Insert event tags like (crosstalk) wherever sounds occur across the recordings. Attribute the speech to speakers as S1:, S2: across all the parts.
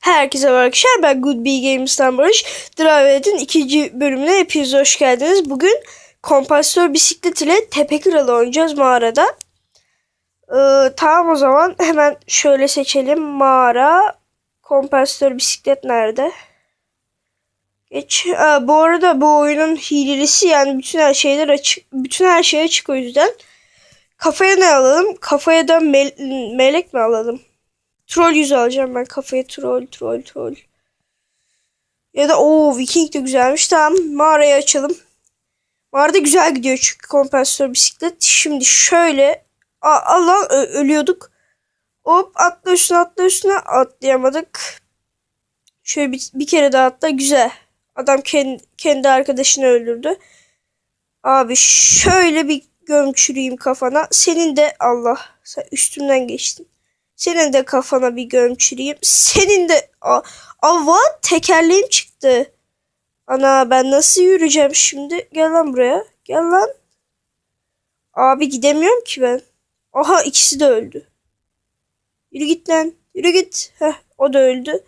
S1: Herkese arkadaşlar ben Good Bee Games'tan Barış. Drive'ın ikinci bölümüne hepiniz hoş geldiniz. Bugün kompansatör bisiklet ile tepe kralı oynayacağız mağarada. Ee, tamam o zaman hemen şöyle seçelim. Mağara, kompansatör bisiklet nerede? Geç. Aa, bu arada bu oyunun hilelisi yani bütün her şeyler açık. Bütün her şey açık o yüzden. Kafaya ne alalım? Kafaya da mel- melek mi alalım? Troll yüzü alacağım ben kafaya troll troll troll. Ya da o Viking de güzelmiş. Tamam mağarayı açalım. Mağarada güzel gidiyor çünkü kompansatör bisiklet. Şimdi şöyle A- Allah ö- ölüyorduk. Hop atla üstüne atla üstüne atlayamadık. Şöyle bir, bir kere daha atla güzel. Adam kendi, kendi arkadaşını öldürdü. Abi şöyle bir gömçüreyim kafana. Senin de Allah sen üstümden geçtin. Senin de kafana bir gömçüreyim. Senin de ava tekerleğim çıktı. Ana ben nasıl yürüyeceğim şimdi? Gel lan buraya. Gel lan. Abi gidemiyorum ki ben. Aha ikisi de öldü. Yürü git lan. Yürü git. Heh, o da öldü.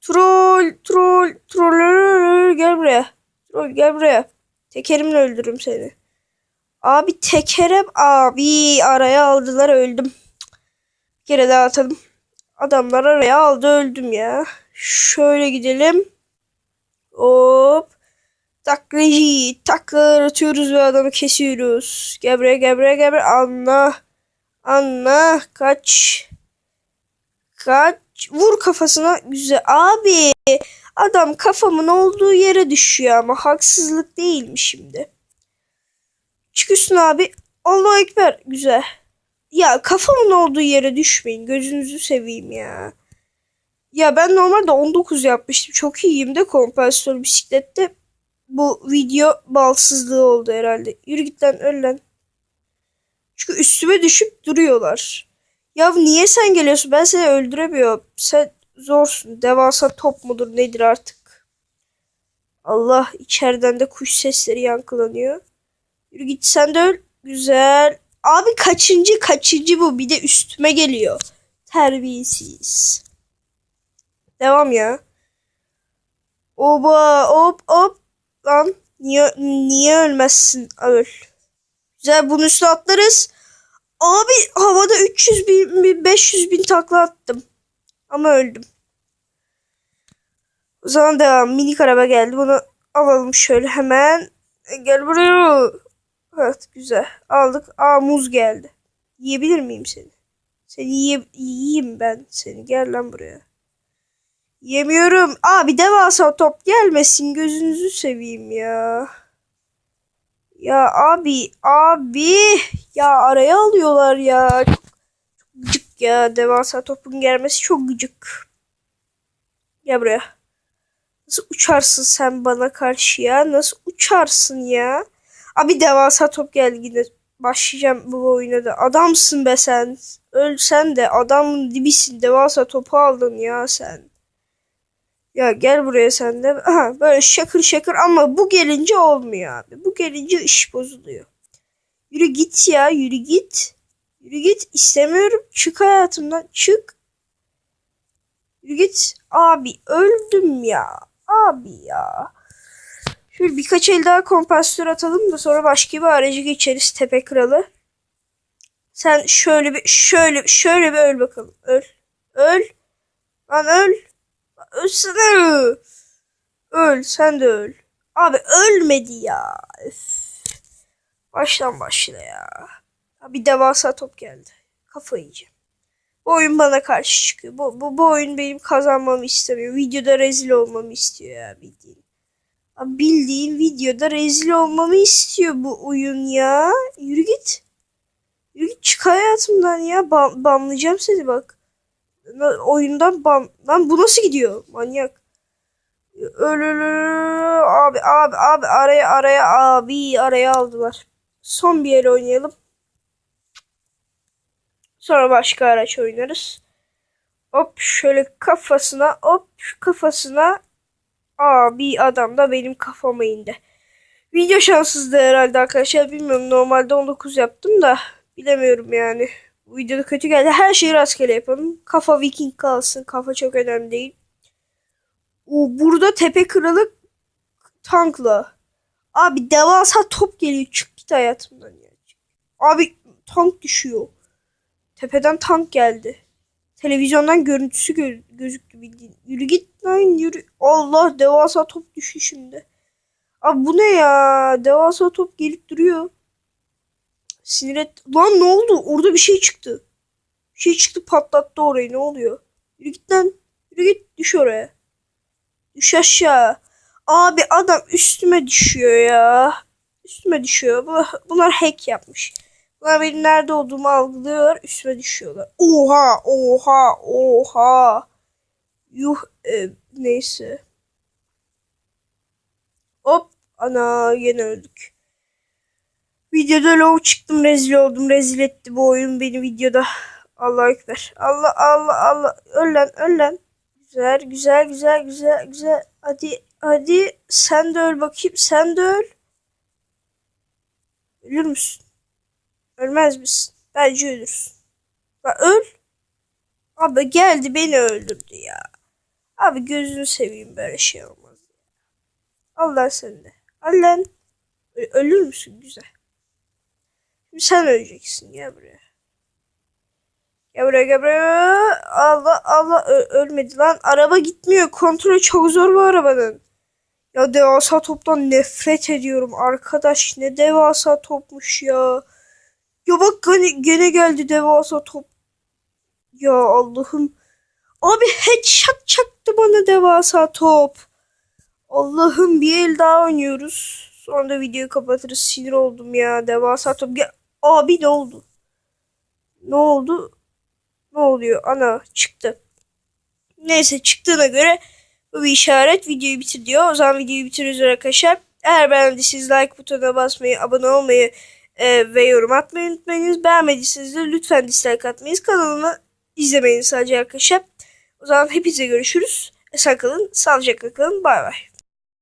S1: Troll, troll, troll. Gel buraya. Troll gel buraya. Tekerimle öldürürüm seni. Abi tekerem abi araya aldılar öldüm. Daha atalım. Adamlar araya aldı öldüm ya. Şöyle gidelim. Hop. Taklacı. Taklar atıyoruz ve adamı kesiyoruz. Buraya gel buraya. Anla. Anla. Kaç. Kaç. Vur kafasına. Güzel. Abi. Adam kafamın olduğu yere düşüyor ama haksızlık değil mi şimdi? Çık üstüne abi. Allahu Ekber. Güzel. Ya kafamın olduğu yere düşmeyin. Gözünüzü seveyim ya. Ya ben normalde 19 yapmıştım. Çok iyiyim de kompansatör bisiklette. Bu video balsızlığı oldu herhalde. Yürü git lan öl lan. Çünkü üstüme düşüp duruyorlar. Ya niye sen geliyorsun? Ben seni öldüremiyorum. Sen zorsun. Devasa top mudur nedir artık? Allah içeriden de kuş sesleri yankılanıyor. Yürü git sen de öl. Güzel. Abi kaçıncı kaçıncı bu? Bir de üstüme geliyor. Terbiyesiz. Devam ya. Oba hop hop. Lan niye, niye ölmezsin? Öl. Güzel bunun üstüne atlarız. Abi havada 300 bin 500 bin takla attım. Ama öldüm. O zaman devam. Minik araba geldi. Bunu alalım şöyle hemen. Gel buraya. Evet güzel. Aldık. Aa muz geldi. Yiyebilir miyim seni? Seni yiye yiyeyim ben seni. Gel lan buraya. Yemiyorum. Abi devasa top gelmesin. Gözünüzü seveyim ya. Ya abi. Abi. Ya araya alıyorlar ya. Çok gıcık ya. Devasa topun gelmesi çok gıcık. Gel buraya. Nasıl uçarsın sen bana karşı ya? Nasıl uçarsın ya? Abi devasa top geldi yine. Başlayacağım bu oyuna da. Adamsın be sen. Ölsen de adamın dibisin. Devasa topu aldın ya sen. Ya gel buraya sen de. (laughs) Aha, böyle şakır şakır ama bu gelince olmuyor abi. Bu gelince iş bozuluyor. Yürü git ya yürü git. Yürü git istemiyorum. Çık hayatımdan çık. Yürü git. Abi öldüm ya. Abi ya. Şöyle birkaç el daha kompansatör atalım da sonra başka bir aracı geçeriz tepe kralı. Sen şöyle bir şöyle şöyle bir öl bakalım. Öl. Öl. Lan öl. Ölsene. Öl. Sen de öl. Abi ölmedi ya. Üf. Baştan başla ya. Bir devasa top geldi. Kafayı yiyeceğim. Bu oyun bana karşı çıkıyor. Bu, bu, bu oyun benim kazanmamı istemiyor. Videoda rezil olmamı istiyor ya bildiğin. Bildiğin videoda rezil olmamı istiyor bu oyun ya. Yürü git. Yürü git çık hayatımdan ya. Bam, bamlayacağım seni bak. Oyundan bam. Lan bu nasıl gidiyor? Manyak. Öl öl öl. Abi abi abi araya araya abi araya aldılar. Son bir yer oynayalım. Sonra başka araç oynarız. Hop şöyle kafasına hop kafasına Aa bir adam da benim kafama indi. Video şanssızdı herhalde arkadaşlar. Bilmiyorum normalde 19 yaptım da bilemiyorum yani. Bu videoda kötü geldi. Her şeyi rastgele yapalım. Kafa viking kalsın. Kafa çok önemli değil. O, burada tepe kralı tankla. Abi devasa top geliyor. Çık git hayatımdan ya. Abi tank düşüyor. Tepeden tank geldi. Televizyondan görüntüsü gö- gözüktü bildiğin. Yürü git lan yürü. Allah devasa top düştü şimdi. Abi bu ne ya? Devasa top gelip duruyor. Sinir et. Lan ne oldu? Orada bir şey çıktı. Bir şey çıktı patlattı orayı. Ne oluyor? Yürü git lan. Yürü git. Düş oraya. Düş aşağı. Abi adam üstüme düşüyor ya. Üstüme düşüyor. Bu- Bunlar hack yapmış. Bunlar benim nerede olduğumu algılıyorlar. Üstüme düşüyorlar. Oha oha oha. Yuh e, neyse. Hop ana yine öldük. Videoda low çıktım rezil oldum. Rezil etti bu oyun beni videoda. Allah ekber. Allah Allah Allah. Öl lan öl lan. Güzel güzel güzel güzel güzel. Hadi hadi sen de öl bakayım. Sen de öl. Ölür müsün? Ölmez misin? Bence ölürsün. Bak öl. Abi geldi beni öldürdü ya. Abi gözünü seveyim böyle şey olmaz. Allah sen de. Al lan. Ö- Ölür müsün? Güzel. Şimdi sen öleceksin. Gel buraya. Gel buraya gel buraya. Allah Allah ölmedi lan. Araba gitmiyor. Kontrolü çok zor bu arabanın. Ya devasa toptan nefret ediyorum arkadaş. Ne devasa topmuş ya. Ya bak gene, gene geldi devasa top. Ya Allah'ım. Abi headshot çaktı bana devasa top. Allah'ım bir el daha oynuyoruz. Sonra da videoyu kapatırız. Sinir oldum ya. Devasa top. Gel. Abi ne oldu? Ne oldu? Ne oluyor? Ana çıktı. Neyse çıktığına göre bu bir işaret. Videoyu bitir diyor. O zaman videoyu bitiriyoruz arkadaşlar. Eğer beğendiyseniz like butonuna basmayı, abone olmayı e, ve yorum atmayı unutmayınız. Beğenmediyseniz de lütfen dislike atmayınız. Kanalıma izlemeyin sadece arkadaşlar. O zaman hepinize görüşürüz. Esen kalın, sağlıcakla kalın. Bay bay.